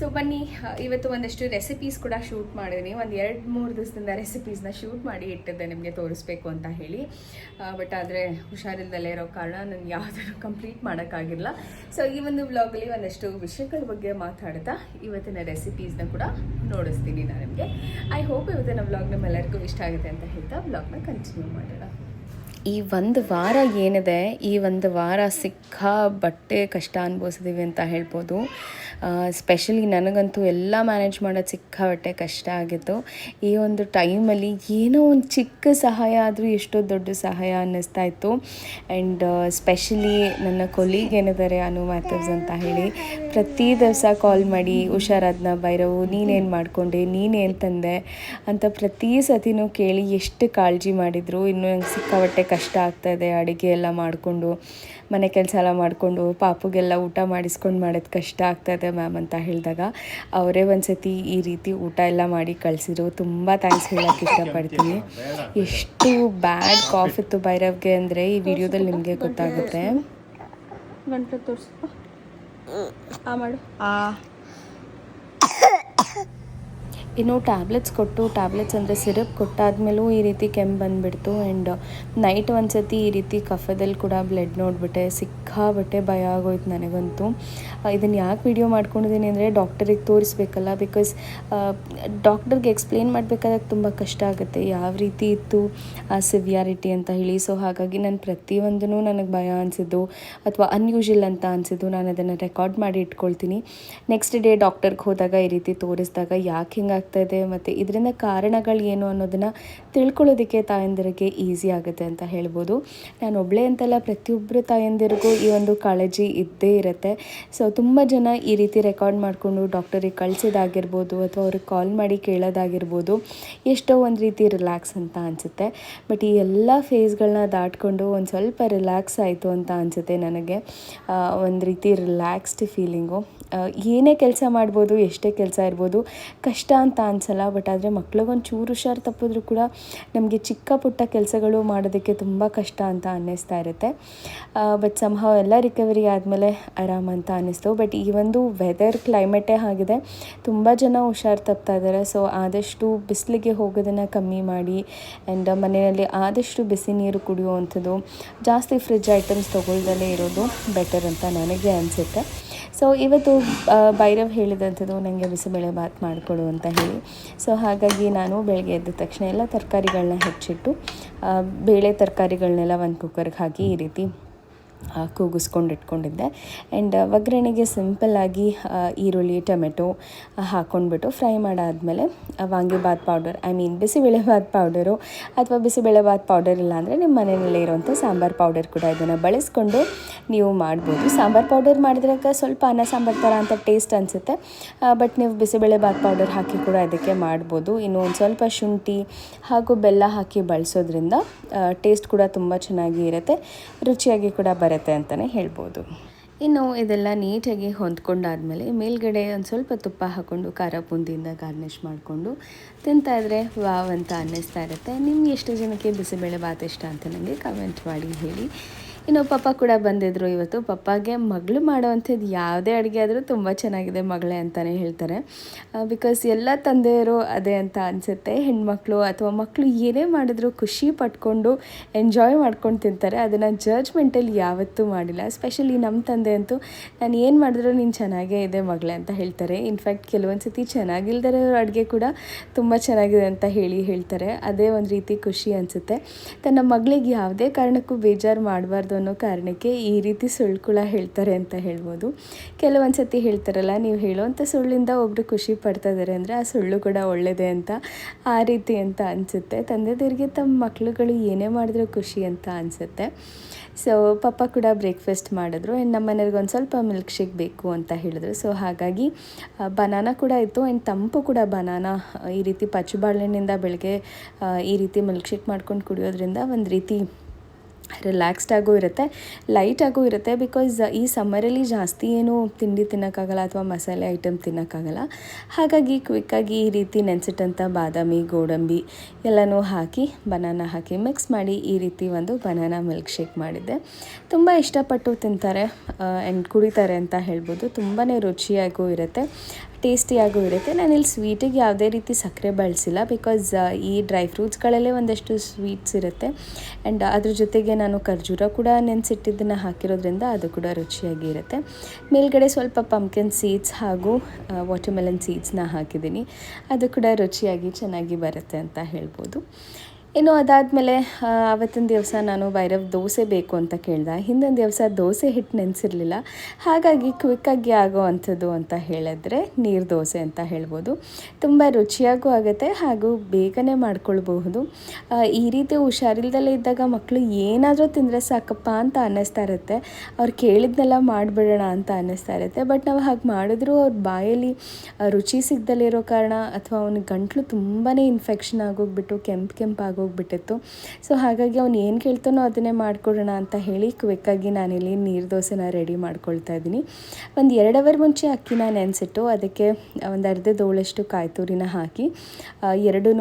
Speaker 1: ಸೊ ಬನ್ನಿ ಇವತ್ತು ಒಂದಷ್ಟು ರೆಸಿಪೀಸ್ ಕೂಡ ಶೂಟ್ ಮಾಡಿದ್ದೀನಿ ಒಂದು ಎರಡು ಮೂರು ದಿವಸದಿಂದ ರೆಸಿಪೀಸ್ನ ಶೂಟ್ ಮಾಡಿ ಇಟ್ಟಿದ್ದೆ ನಿಮಗೆ ತೋರಿಸ್ಬೇಕು ಅಂತ ಹೇಳಿ. ಬಟ್ ಆದರೆ ಹುಷಾರಿಲ್ಲದಲ್ಲೇ ಇರೋ ಕಾರಣ ನಾನು ಯಾವುದನ್ನು ಕಂಪ್ಲೀಟ್ ಮಾಡೋಕ್ಕಾಗಿಲ್ಲ. ಸೊ ಈ ಒಂದು ವ್ಲಾಗಲ್ಲಿ ಒಂದಷ್ಟು ವಿಷಯಗಳ ಬಗ್ಗೆ ಮಾತಾಡ್ತಾ ಇವತ್ತಿನ ರೆಸಿಪೀಸ್ನ ಕೂಡ ನೋಡಿಸ್ತೀನಿ ನಾನು ನಿಮಗೆ. ಐ ಹೋಪ್ ಇವತ್ತಿನ ವ್ಲಾಗ್ ನಿಮ್ಮೆಲ್ಲರಿಗೂ ಇಷ್ಟ ಆಗುತ್ತೆ ಅಂತ ಹೇಳ್ತಾ ವ್ಲಾಗ್ನ ಕಂಟಿನ್ಯೂ ಮಾಡೋಣ. ಈ ಒಂದು ವಾರ ಏನಿದೆ? ಈ ಒಂದು ವಾರ ಸಿಕ್ಕ ಬಟ್ಟೆ ಕಷ್ಟ ಅನುಭವಿಸಿದೀವಿ ಅಂತ ಹೇಳ್ಬೋದು. ಸ್ಪೆಷಲಿ ನನಗಂತೂ ಎಲ್ಲ ಮ್ಯಾನೇಜ್ ಮಾಡೋದು ಸಿಕ್ಕಾಬಟ್ಟೆ ಕಷ್ಟ ಆಗಿತ್ತು. ಈ ಒಂದು ಟೈಮಲ್ಲಿ ಏನೋ ಒಂದು ಚಿಕ್ಕ ಸಹಾಯ ಆದರೂ ಎಷ್ಟೋ ದೊಡ್ಡ ಸಹಾಯ ಅನ್ನಿಸ್ತಾ ಇತ್ತು. ಆ್ಯಂಡ್ ಸ್ಪೆಷಲಿ ನನ್ನ ಕೊಲೀಗ್ ಏನಿದ್ದಾರೆ ಅನು ಮ್ಯಾಥವ್ಸ್ ಅಂತ ಹೇಳಿ, ಪ್ರತಿ ದಿವಸ ಕಾಲ್ ಮಾಡಿ ಹುಷಾರಾದ್ನ ಭೈರವು, ನೀನೇನು ಮಾಡಿಕೊಂಡೆ, ನೀನೇನು ತಂದೆ? ಅಂತ ಪ್ರತಿ ಸತಿನೂ ಕೇಳಿ ಎಷ್ಟು ಕಾಳಜಿ ಮಾಡಿದರು. ಇನ್ನು ನಂಗೆ ಸಿಕ್ಕಾಬಟ್ಟೆ ಕಷ್ಟ ಆಗ್ತಾಯಿದೆ ಅಡುಗೆ ಎಲ್ಲ ಮಾಡಿಕೊಂಡು, ಮನೆ ಕೆಲಸ ಎಲ್ಲ ಮಾಡಿಕೊಂಡು, ಪಾಪುಗೆಲ್ಲ ಊಟ ಮಾಡಿಸ್ಕೊಂಡು ಮಾಡೋದು ಕಷ್ಟ ಆಗ್ತಾಯಿದೆ ಮ್ಯಾಮ್ ಅಂತ ಹೇಳಿದಾಗ ಅವರೇ ಒಂದು ಸತಿ ಈ ರೀತಿ ಊಟ ಎಲ್ಲ ಮಾಡಿ ಕಳಿಸಿದ್ರು. ತುಂಬ ಥ್ಯಾಂಕ್ಸ್ ಹೇಳಕ್ಕೆ ಇಷ್ಟಪಡ್ತೀನಿ. ಎಷ್ಟು ಬ್ಯಾಡ್ ಕಾಫ್ ಇತ್ತು ಭೈರವ್ಗೆ ಅಂದರೆ ಈ ವಿಡಿಯೋದಲ್ಲಿ ನಿಮಗೆ ಗೊತ್ತಾಗುತ್ತೆ. ಗಂಟೆ ತೋರಿಸಪ್ಪ ಆ ಮಾಡು. ಆ. ಇನ್ನು ಟ್ಯಾಬ್ಲೆಟ್ಸ್ ಕೊಟ್ಟು ಟ್ಯಾಬ್ಲೆಟ್ಸ್ ಅಂದರೆ ಸಿರಪ್ ಕೊಟ್ಟಾದ್ಮೇಲೂ ಈ ರೀತಿ ಕೆಮ್ಮು ಬಂದುಬಿಡ್ತು ಆ್ಯಂಡ್ ನೈಟ್ ಒಂದು ಸತಿ ಈ ರೀತಿ ಕಫದಲ್ಲಿ ಕೂಡ ಬ್ಲಡ್ ನೋಡಿಬಿಟ್ಟೆ ಸಿಕ್ಕಾಬಿಟ್ಟೆ ಭಯ ಆಗೋಯ್ತು ನನಗಂತೂ. ಇದನ್ನು ಯಾಕೆ ವಿಡಿಯೋ ಮಾಡ್ಕೊಂಡಿದ್ದೀನಿ ಅಂದರೆ ಡಾಕ್ಟರಿಗೆ ತೋರಿಸ್ಬೇಕಲ್ಲ ಬಿಕಾಸ್ ಡಾಕ್ಟರ್ಗೆ ಎಕ್ಸ್ಪ್ಲೇನ್ ಮಾಡಬೇಕಾದಾಗ ತುಂಬ ಕಷ್ಟ ಆಗುತ್ತೆ, ಯಾವ ರೀತಿ ಇತ್ತು ಆ ಸಿವಿಯಾರಿಟಿ ಅಂತ ಹೇಳಿ. ಸೊ ಹಾಗಾಗಿ ನಾನು ಪ್ರತಿಯೊಂದೂ ನನಗೆ ಭಯ ಅನಿಸಿದ್ದು ಅಥವಾ ಅನ್ಯೂಶಲ್ ಅಂತ ಅನಿಸಿದ್ದು ನಾನು ಅದನ್ನು ರೆಕಾರ್ಡ್ ಮಾಡಿ ಇಟ್ಕೊಳ್ತೀನಿ. ನೆಕ್ಸ್ಟ್ ಡೇ ಡಾಕ್ಟರ್ಗೆ ಹೋದಾಗ ಈ ರೀತಿ ತೋರಿಸಿದಾಗ ಯಾಕೆ ಹಿಂಗಾಗ್ತಾ ಇದೆ ಮತ್ತು ಇದರಿಂದ ಕಾರಣಗಳು ಏನು ಅನ್ನೋದನ್ನು ತಿಳ್ಕೊಳ್ಳೋದಕ್ಕೆ ತಾಯಂದಿರಿಗೆ ಈಸಿ ಆಗುತ್ತೆ ಅಂತ ಹೇಳ್ಬೋದು. ನಾನು ಒಬ್ಬಳೇ ಅಂತಲ್ಲ ಪ್ರತಿಯೊಬ್ಬರು ತಾಯಂದಿರಿಗೂ ಈ ಒಂದು ಕಾಳಜಿ ಇದ್ದೇ ಇರುತ್ತೆ. ಸೊ ತುಂಬ ಜನ ಈ ರೀತಿ ರೆಕಾರ್ಡ್ ಮಾಡಿಕೊಂಡು ಡಾಕ್ಟರಿಗೆ ಕಳಿಸೋದಾಗಿರ್ಬೋದು ಅಥವಾ ಅವ್ರಿಗೆ ಕಾಲ್ ಮಾಡಿ ಕೇಳೋದಾಗಿರ್ಬೋದು, ಎಷ್ಟೋ ಒಂದು ರೀತಿ ರಿಲ್ಯಾಕ್ಸ್ ಅಂತ ಅನಿಸುತ್ತೆ. ಬಟ್ ಈ ಎಲ್ಲ ಫೇಸ್ಗಳನ್ನ ದಾಟ್ಕೊಂಡು ಒಂದು ಸ್ವಲ್ಪ ರಿಲ್ಯಾಕ್ಸ್ ಆಯಿತು ಅಂತ ಅನಿಸುತ್ತೆ ನನಗೆ. ಒಂದು ರೀತಿ ರಿಲ್ಯಾಕ್ಸ್ಡ್ ಫೀಲಿಂಗು ಏನೇ ಕೆಲಸ ಮಾಡ್ಬೋದು, ಎಷ್ಟೇ ಕೆಲಸ ಇರ್ಬೋದು, ಕಷ್ಟ ಅಂತ ಅನಿಸಲ್ಲ. ಬಟ್ ಆದರೆ ಮಕ್ಳಿಗೊಂದು ಚೂರು ಹುಷಾರು ತಪ್ಪಿದ್ರು ಕೂಡ ನಮಗೆ ಚಿಕ್ಕ ಪುಟ್ಟ ಕೆಲಸಗಳು ಮಾಡೋದಕ್ಕೆ ತುಂಬ ಕಷ್ಟ ಅಂತ ಅನ್ನಿಸ್ತಾ ಇರುತ್ತೆ. ಬಟ್ ಸಂಭವ ಎಲ್ಲ ರಿಕವರಿ ಆದಮೇಲೆ ಆರಾಮ ಅಂತ ಅನ್ನಿಸ್ತು. ಬಟ್ ಈ ಒಂದು ವೆದರ್ ಕ್ಲೈಮೇಟೇ ಆಗಿದೆ. ತುಂಬ ಜನ ಹುಷಾರು ತಪ್ತಾ ಇದ್ದಾರೆ ಸೊ ಆದಷ್ಟು ಬಿಸಿಲಿಗೆ ಹೋಗೋದನ್ನು ಕಮ್ಮಿ ಮಾಡಿ ಆ್ಯಂಡ್ ಮನೆಯಲ್ಲಿ ಆದಷ್ಟು ಬಿಸಿ ನೀರು ಕುಡಿಯುವಂಥದ್ದು ಜಾಸ್ತಿ ಫ್ರಿಜ್ ಐಟಮ್ಸ್ ತೊಗೊಳ್ದಲ್ಲೇ ಇರೋದು ಬೆಟರ್ ಅಂತ ನನಗೆ ಅನಿಸುತ್ತೆ. ಸೊ ಇವತ್ತು ಭೈರವ್ ಹೇಳಿದಂಥದ್ದು ನನಗೆ ಬಿಸಿಬೇಳೆ ಭಾತ್ ಮಾಡಿಕೊಡು ಅಂತ ಹೇಳಿ. ಸೊ ಹಾಗಾಗಿ ನಾನು ಬೆಳಗ್ಗೆ ಎದ್ದ ತಕ್ಷಣ ಎಲ್ಲ ತರಕಾರಿಗಳನ್ನ ಹೆಚ್ಚಿಟ್ಟು ಬೇಳೆ ತರಕಾರಿಗಳನ್ನೆಲ್ಲ ಒಂದು ಕುಕ್ಕರ್ಗೆ ಹಾಕಿ ಈ ರೀತಿ ಕೂಗಿಸ್ಕೊಂಡು ಇಟ್ಕೊಂಡಿದ್ದೆ ಆ್ಯಂಡ್ ಒಗ್ಗರಣೆಗೆ ಸಿಂಪಲ್ಲಾಗಿ ಈರುಳ್ಳಿ, ಟೊಮೆಟೊ ಹಾಕ್ಕೊಂಡ್ಬಿಟ್ಟು ಫ್ರೈ ಮಾಡಾದಮೇಲೆ vangibath powder I mean bisibelebath powder ಅಥವಾ ಬಿಸಿಬೇಳೆಬಾತ್ ಪೌಡರ್ ಇಲ್ಲ ಅಂದರೆ ನಿಮ್ಮ ಮನೆಯಲ್ಲೇ ಇರುವಂಥ ಸಾಂಬಾರು ಪೌಡರ್ ಕೂಡ ಇದನ್ನು ಬಳಸ್ಕೊಂಡು ನೀವು ಮಾಡ್ಬೋದು. ಸಾಂಬಾರು ಪೌಡರ್ ಮಾಡಿದ್ರೆ ಸ್ವಲ್ಪ ಅನ್ನ, ಸಾಂಬಾರು ಥರ ಅಂತ ಟೇಸ್ಟ್ ಅನಿಸುತ್ತೆ. ಬಟ್ ನೀವು ಬಿಸಿಬೇಳೆಬಾತ್ ಪೌಡರ್ ಹಾಕಿ ಕೂಡ ಇದಕ್ಕೆ ಮಾಡ್ಬೋದು. ಇನ್ನು ಒಂದು ಸ್ವಲ್ಪ ಶುಂಠಿ ಹಾಗೂ ಬೆಲ್ಲ ಹಾಕಿ ಬಳಸೋದ್ರಿಂದ ಟೇಸ್ಟ್ ಕೂಡ ತುಂಬ ಚೆನ್ನಾಗಿ ಇರುತ್ತೆ. ರುಚಿಯಾಗಿ ಕೂಡ ಬರುತ್ತೆ. ಅಂತಲೇ ಹೇಳ್ಬೋದು. ಇನ್ನು ಇದೆಲ್ಲ ನೀಟಾಗಿ ಹೊಂದ್ಕೊಂಡಾದ್ಮೇಲೆ ಮೇಲ್ಗಡೆ ಒಂದು ಸ್ವಲ್ಪ ತುಪ್ಪ ಹಾಕ್ಕೊಂಡು ಖಾರ ಬೂಂದಿಯಿಂದ ಗಾರ್ನಿಷ್ ಮಾಡಿಕೊಂಡು ತಿಂತಾ ಇದ್ರೆ ವಾವ್ ಅಂತ ಅನ್ನಿಸ್ತಾ ಇರುತ್ತೆ. ನಿಮ್ಗೆ ಎಷ್ಟು ಜನಕ್ಕೆ ಬಿಸಿಬೇಳೆ ಬಾತ್ ಇಷ್ಟ ಅಂತ ನನಗೆ ಕಮೆಂಟ್ ಮಾಡಿ ಹೇಳಿ. ಇನ್ನು ಪಪ್ಪ ಕೂಡ ಬಂದಿದ್ರು ಇವತ್ತು. ಪಪ್ಪಾಗೆ ಮಗಳು ಮಾಡೋವಂಥದ್ದು ಯಾವುದೇ ಅಡುಗೆ ಆದರೂ ತುಂಬ ಚೆನ್ನಾಗಿದೆ ಮಗಳೇ ಅಂತಲೇ ಹೇಳ್ತಾರೆ. ಬಿಕಾಸ್ ಎಲ್ಲ ತಂದೆಯರು ಅದೇ ಅಂತ ಅನಿಸುತ್ತೆ. ಹೆಣ್ಮಕ್ಳು ಅಥವಾ ಮಕ್ಕಳು ಏನೇ ಮಾಡಿದ್ರು ಖುಷಿ ಪಟ್ಕೊಂಡು ಎಂಜಾಯ್ ಮಾಡ್ಕೊಂಡು ತಿಂತಾರೆ. ಅದನ್ನು ಜಡ್ಜ್ಮೆಂಟಲ್ಲಿ ಯಾವತ್ತೂ ಮಾಡಿಲ್ಲ. ಸ್ಪೆಷಲಿ ನಮ್ಮ ತಂದೆ ಅಂತೂ ನಾನು ಏನು ಮಾಡಿದ್ರು ನೀನು ಚೆನ್ನಾಗೇ ಇದೆ ಮಗಳೇ ಅಂತ ಹೇಳ್ತಾರೆ. ಇನ್ಫ್ಯಾಕ್ಟ್ ಕೆಲವೊಂದು ಸತಿ ಚೆನ್ನಾಗಿಲ್ದರೆ ಅಡುಗೆ ಕೂಡ ತುಂಬ ಚೆನ್ನಾಗಿದೆ ಅಂತ ಹೇಳಿ ಹೇಳ್ತಾರೆ. ಅದೇ ಒಂದು ರೀತಿ ಖುಷಿ ಅನಿಸುತ್ತೆ. ತನ್ನ ಮಗಳಿಗೆ ಯಾವುದೇ ಕಾರಣಕ್ಕೂ ಬೇಜಾರು ಮಾಡಬಾರ್ದು ಅನ್ನೋ ಕಾರಣಕ್ಕೆ ಈ ರೀತಿ ಸುಳ್ಳುಳ ಹೇಳ್ತಾರೆ ಅಂತ ಹೇಳ್ಬೋದು. ಕೆಲವೊಂದು ಸತಿ ಹೇಳ್ತಾರಲ್ಲ, ನೀವು ಹೇಳುವಂಥ ಸುಳ್ಳಿಂದ ಒಬ್ಬರು ಖುಷಿ ಪಡ್ತಾ ಇದ್ದಾರೆ ಅಂದರೆ ಆ ಸುಳ್ಳು ಕೂಡ ಒಳ್ಳೆಯದೇ ಅಂತ ಆ ರೀತಿ ಅಂತ ಅನಿಸುತ್ತೆ. ತಂದೆದಿರಿಗೆ ತಮ್ಮ ಮಕ್ಕಳುಗಳು ಏನೇ ಮಾಡಿದ್ರೂ ಖುಷಿ ಅಂತ ಅನಿಸುತ್ತೆ. ಸೊ ಪಪ್ಪ ಕೂಡ ಬ್ರೇಕ್ಫಾಸ್ಟ್ ಮಾಡಿದ್ರು. ಆ್ಯಂಡ್ ನಮ್ಮ ಮನೆಯವ್ರಿಗೆ ಒಂದು ಸ್ವಲ್ಪ ಮಿಲ್ಕ್ ಶೇಕ್ ಬೇಕು ಅಂತ ಹೇಳಿದ್ರು. ಸೊ ಹಾಗಾಗಿ ಬನಾನ ಕೂಡ ಇತ್ತು. ಆ್ಯಂಡ್ ತಂಪು ಕೂಡ ಬನಾನ ಈ ರೀತಿ ಪಚ್ಚು ಬಾಳೆಹಣ್ಣಿಂದ ಬೆಳಗ್ಗೆ ಈ ರೀತಿ ಮಿಲ್ಕ್ ಶೇಕ್ ಮಾಡ್ಕೊಂಡು ಕುಡಿಯೋದ್ರಿಂದ ಒಂದು ರೀತಿ ರಿಲ್ಯಾಕ್ಸ್ಡ್ ಆಗೂ ಇರುತ್ತೆ ಲೈಟಾಗೂ ಇರುತ್ತೆ ಬಿಕಾಸ್ ಈ ಸಮ್ಮರಲ್ಲಿ ಜಾಸ್ತಿ ಏನು ತಿಂಡಿ ತಿನ್ನೋಕ್ಕಾಗಲ್ಲ ಅಥವಾ ಮಸಾಲೆ ಐಟಮ್ ತಿನ್ನೋಕ್ಕಾಗಲ್ಲ. ಹಾಗಾಗಿ ಕ್ವಿಕ್ಕಾಗಿ ಈ ರೀತಿ ನೆನೆಸಿಟ್ಟಂಥ ಬಾದಾಮಿ, ಗೋಡಂಬಿ ಎಲ್ಲನೂ ಹಾಕಿ ಬನಾನ ಹಾಕಿ ಮಿಕ್ಸ್ ಮಾಡಿ ಈ ರೀತಿ ಒಂದು ಬನಾನಾ ಮಿಲ್ಕ್ ಶೇಕ್ ಮಾಡಿದ್ದೆ. ತುಂಬ ಇಷ್ಟಪಟ್ಟು ತಿಂತಾರೆ ಆ್ಯಂಡ್ ಕುಡಿತಾರೆ ಅಂತ ಹೇಳ್ಬೋದು. ತುಂಬಾ ರುಚಿಯಾಗೂ ಇರುತ್ತೆ, ಟೇಸ್ಟಿಯಾಗೂ ಇರುತ್ತೆ. ನಾನಿಲ್ಲಿ ಸ್ವೀಟಿಗೆ ಯಾವುದೇ ರೀತಿ ಸಕ್ಕರೆ ಬಳಸಿಲ್ಲ ಬಿಕಾಸ್ ಈ ಡ್ರೈ ಫ್ರೂಟ್ಸ್ಗಳಲ್ಲೇ ಒಂದಷ್ಟು ಸ್ವೀಟ್ಸ್ ಇರುತ್ತೆ. ಆ್ಯಂಡ್ ಅದ್ರ ಜೊತೆಗೆ ನಾನು ಖರ್ಜೂರ ಕೂಡ ನೆನೆಸಿಟ್ಟಿದ್ದನ್ನು ಹಾಕಿರೋದ್ರಿಂದ ಅದು ಕೂಡ ರುಚಿಯಾಗಿ ಇರುತ್ತೆ. ಮೇಲ್ಗಡೆ ಸ್ವಲ್ಪ ಪಂಪ್ಕಿನ್ ಸೀಡ್ಸ್ ಹಾಗೂ ವಾಟರ್ಮೆಲನ್ ಸೀಡ್ಸ್ನ ಹಾಕಿದ್ದೀನಿ. ಅದು ಕೂಡ ರುಚಿಯಾಗಿ ಚೆನ್ನಾಗಿ ಬರುತ್ತೆ ಅಂತ ಹೇಳ್ಬೋದು. ಇನ್ನು ಅದಾದಮೇಲೆ ಆವತ್ತಿನ ದಿವಸ ನಾನು ಭೈರವ್ ದೋಸೆ ಬೇಕು ಅಂತ ಕೇಳ್ದೆ. ಹಿಂದಿನ ದಿವಸ ದೋಸೆ ಹಿಟ್ಟು ನೆನೆಸಿರಲಿಲ್ಲ. ಹಾಗಾಗಿ ಕ್ವಿಕ್ಕಾಗಿ ಆಗೋ ಅಂಥದ್ದು ಅಂತ ಹೇಳಿದ್ರೆ ನೀರು ದೋಸೆ ಅಂತ ಹೇಳ್ಬೋದು. ತುಂಬ ರುಚಿಯಾಗೂ ಆಗುತ್ತೆ ಹಾಗೂ ಬೇಗನೆ ಮಾಡ್ಕೊಳ್ಬಹುದು. ಈ ರೀತಿ ಹುಷಾರಿಲ್ದಲೇ ಇದ್ದಾಗ ಮಕ್ಕಳು ಏನಾದರೂ ತಿಂದರೆ ಸಾಕಪ್ಪ ಅಂತ ಅನ್ನಿಸ್ತಾ ಇರುತ್ತೆ. ಅವ್ರು ಕೇಳಿದ್ನೆಲ್ಲ ಮಾಡಿಬಿಡೋಣ ಅಂತ ಅನ್ನಿಸ್ತಾ ಇರುತ್ತೆ. ಬಟ್ ನಾವು ಹಾಗೆ ಮಾಡಿದ್ರೂ ಅವ್ರ ಬಾಯಲ್ಲಿ ರುಚಿ ಸಿಗ್ದಲ್ಲಿರೋ ಕಾರಣ ಅಥವಾ ಅವನ ಗಂಟ್ಲು ತುಂಬಾ ಇನ್ಫೆಕ್ಷನ್ ಆಗೋಗ್ಬಿಟ್ಟು ಕೆಂಪು ಕೆಂಪು ಆಗೋಗ್ಬಿಟ್ಟಿತ್ತು. ಸೊ ಹಾಗಾಗಿ ಅವ್ನು ಏನು ಕೇಳ್ತಾನೋ ಅದನ್ನೇ ಮಾಡಿಕೊಡೋಣ ಅಂತ ಹೇಳಿ ಕ್ವಿಕ್ಕಾಗಿ ನಾನಿಲ್ಲಿ ನೀರು ದೋಸೆನ ರೆಡಿ ಮಾಡ್ಕೊಳ್ತಾ ಇದ್ದೀನಿ. ಒಂದು ಎರಡು ಅವರ್ ಮುಂಚೆ ಅಕ್ಕಿನ ನೆನೆಸಿಟ್ಟು ಅದಕ್ಕೆ ಒಂದು ಅರ್ಧ ದೋಳಷ್ಟು ಕಾಯಿ ತುರಿನ ಹಾಕಿ ಎರಡೂ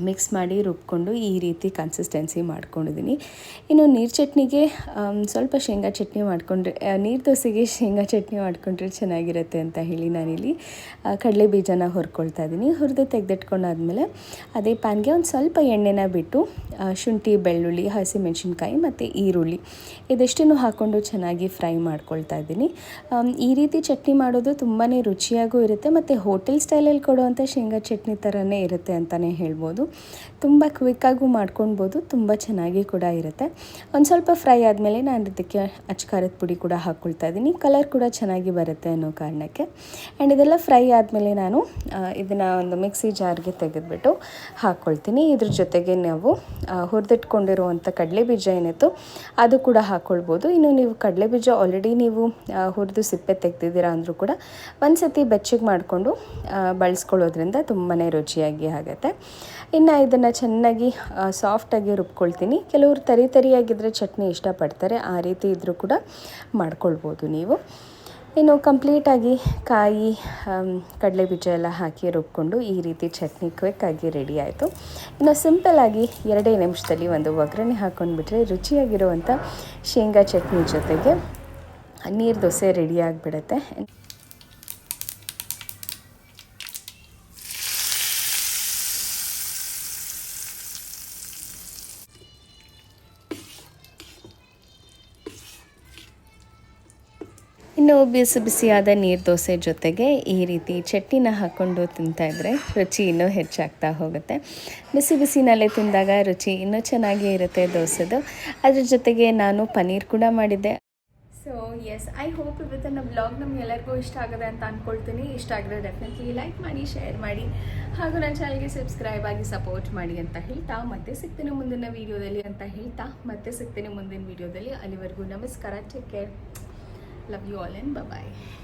Speaker 1: ಮಿಕ್ಸ್ ಮಾಡಿ ರುಬ್ಕೊಂಡು ಈ ರೀತಿ ಕನ್ಸಿಸ್ಟೆನ್ಸಿ ಮಾಡ್ಕೊಂಡಿದ್ದೀನಿ. ಇನ್ನು ನೀರು ಚಟ್ನಿಗೆ ಸ್ವಲ್ಪ ಶೇಂಗಾ ಚಟ್ನಿ ಮಾಡಿಕೊಂಡ್ರೆ ನೀರು ದೋಸೆಗೆ ಶೇಂಗಾ ಚಟ್ನಿ ಮಾಡಿಕೊಂಡ್ರೆ ಚೆನ್ನಾಗಿರುತ್ತೆ ಅಂತ ಹೇಳಿ ನಾನಿಲ್ಲಿ ಕಡಲೆ ಬೀಜನ ಹುರ್ಕೊಳ್ತಾ ಇದ್ದೀನಿ ಹುರಿದು ತೆಗೆದಿಟ್ಕೊಂಡಾದ್ಮೇಲೆ ಅದೇ ಪ್ಯಾನ್ಗೆ ಒಂದು ಸ್ವಲ್ಪ ಎಣ್ಣೆನ ಬಿಟ್ಟು ಶುಂಠಿ, ಬೆಳ್ಳುಳ್ಳಿ, ಹಸಿಮೆಣಸಿನ್ಕಾಯಿ ಮತ್ತು ಈರುಳ್ಳಿ. ಇದೆಷ್ಟನ್ನು ಹಾಕ್ಕೊಂಡು ಚೆನ್ನಾಗಿ ಫ್ರೈ ಮಾಡ್ಕೊಳ್ತಾ ಇದ್ದೀನಿ. ಈ ರೀತಿ ಚಟ್ನಿ ಮಾಡೋದು ತುಂಬಾ ರುಚಿಯಾಗೂ ಇರುತ್ತೆ ಮತ್ತು ಹೋಟೆಲ್ ಸ್ಟೈಲಲ್ಲಿ ಕೊಡುವಂಥ ಶೇಂಗಾ ಚಟ್ನಿ ಥರನೇ ಇರುತ್ತೆ ಅಂತಲೇ ಹೇಳ್ಬೋದು. ತುಂಬ ಕ್ವಿಕ್ಕಾಗೂ ಮಾಡ್ಕೊಳ್ಬೋದು, ತುಂಬ ಚೆನ್ನಾಗಿ ಕೂಡ ಇರುತ್ತೆ. ಒಂದು ಸ್ವಲ್ಪ ಫ್ರೈ ಆದಮೇಲೆ ನಾನು ಇದಕ್ಕೆ ಅಚ್ಕಾರದ ಪುಡಿ ಕೂಡ ಹಾಕ್ಕೊಳ್ತಾ ಇದ್ದೀನಿ. ಕಲರ್ ಕೂಡ ಚೆನ್ನಾಗಿ ಬರುತ್ತೆ ಅನ್ನೋ ಕಾರಣಕ್ಕೆ. ಆ್ಯಂಡ್ ಇದೆಲ್ಲ ಫ್ರೈ ಆದಮೇಲೆ ನಾನು ಇದನ್ನು ಒಂದು ಮಿಕ್ಸಿ ಜಾರ್ಗೆ ತೆಗೆದುಬಿಟ್ಟು ಹಾಕ್ಕೊಳ್ತೀನಿ ಇದ್ರ ಜೊತೆಗೆ ನಾವು ಹುರಿದಿಟ್ಕೊಂಡಿರುವಂಥ ಕಡಲೆ ಬೀಜ ಏನಿತ್ತು, ಅದು ಕೂಡ ಹಾಕ್ಕೊಳ್ಬೋದು ಇನ್ನು ನೀವು ಕಡಲೆ ಬೀಜ ಆಲ್ರೆಡಿ ನೀವು ಹುರಿದು ಸಿಪ್ಪೆ ತೆಗೆದಿದ್ದೀರಾ ಅಂದರೂ ಕೂಡ ಒಂದು ಸತಿ ಬೆಚ್ಚಗೆ ಮಾಡಿಕೊಂಡು ಬಳಸ್ಕೊಳ್ಳೋದ್ರಿಂದ ತುಂಬಾ ರುಚಿಯಾಗಿ ಆಗುತ್ತೆ. ಇನ್ನು ಇದನ್ನು ಚೆನ್ನಾಗಿ ಸಾಫ್ಟಾಗಿ ರುಬ್ಕೊಳ್ತೀನಿ. ಕೆಲವರು ತರಿ ತರಿಯಾಗಿದ್ದರೆ ಚಟ್ನಿ ಇಷ್ಟಪಡ್ತಾರೆ, ಆ ರೀತಿ ಇದ್ದರೂ ಕೂಡ ಮಾಡ್ಕೊಳ್ಬೋದು ನೀವು. ಇನ್ನು ಕಂಪ್ಲೀಟಾಗಿ ಕಾಯಿ ಕಡಲೆ ಬೀಜ ಎಲ್ಲ ಹಾಕಿ ರುಬ್ಕೊಂಡು ಈ ರೀತಿ ಚಟ್ನಿ ಕ್ವಿಕ್ಕಾಗಿ ರೆಡಿ ಆಯಿತು. ಇನ್ನು ಸಿಂಪಲ್ಲಾಗಿ ಎರಡೇ ನಿಮಿಷದಲ್ಲಿ ಒಂದು ಒಗ್ಗರಣೆ ಹಾಕ್ಕೊಂಡ್ಬಿಟ್ರೆ ರುಚಿಯಾಗಿರುವಂಥ ಶೇಂಗಾ ಚಟ್ನಿ ಜೊತೆಗೆ ನೀರು ದೋಸೆ ರೆಡಿ ಆಗಿಬಿಡುತ್ತೆ. ಇನ್ನು ಬಿಸಿ ಬಿಸಿಯಾದ ನೀರು ದೋಸೆ ಜೊತೆಗೆ ಈ ರೀತಿ ಚಟ್ನಿನ ಹಾಕ್ಕೊಂಡು ತಿಂತಾ ಇದ್ದರೆ ರುಚಿ ಇನ್ನೂ ಹೆಚ್ಚಾಗ್ತಾ ಹೋಗುತ್ತೆ. ಬಿಸಿ ಬಿಸಿನಲ್ಲೇ ತಿಂದಾಗ ರುಚಿ ಇನ್ನೂ ಚೆನ್ನಾಗೇ ಇರುತ್ತೆ ದೋಸೆದು. ಅದ್ರ ಜೊತೆಗೆ ನಾನು ಪನ್ನೀರ್ ಕೂಡ ಮಾಡಿದ್ದೆ. ಸೊ ಎಸ್ ಐ ಹೋಪ್ ಇವತ್ತಿನ ಬ್ಲಾಗ್ ನಮ್ಗೆಲ್ಲರಿಗೂ ಇಷ್ಟ ಆಗಿದೆ ಅಂತ ಅಂದ್ಕೊಳ್ತೀನಿ ಇಷ್ಟ ಆಗಿದ್ರೆ ಡೆಫಿನೆಟ್ಲಿ ಲೈಕ್ ಮಾಡಿ ಶೇರ್ ಮಾಡಿ. ಹಾಗೂ ನನ್ನ ಚಾನಲ್ಗೆ ಸಬ್ಸ್ಕ್ರೈಬ್ ಆಗಿ ಸಪೋರ್ಟ್ ಮಾಡಿ ಅಂತ ಹೇಳ್ತಾ, ಮತ್ತೆ ಸಿಗ್ತೀನಿ ಮುಂದಿನ ವೀಡಿಯೋದಲ್ಲಿ ಅಂತ ಹೇಳ್ತಾ, ಮತ್ತೆ ಸಿಗ್ತೀನಿ ಮುಂದಿನ ವೀಡಿಯೋದಲ್ಲಿ ಅಲ್ಲಿವರೆಗೂ ನಮಸ್ಕಾರ take care Love you all and bye-bye.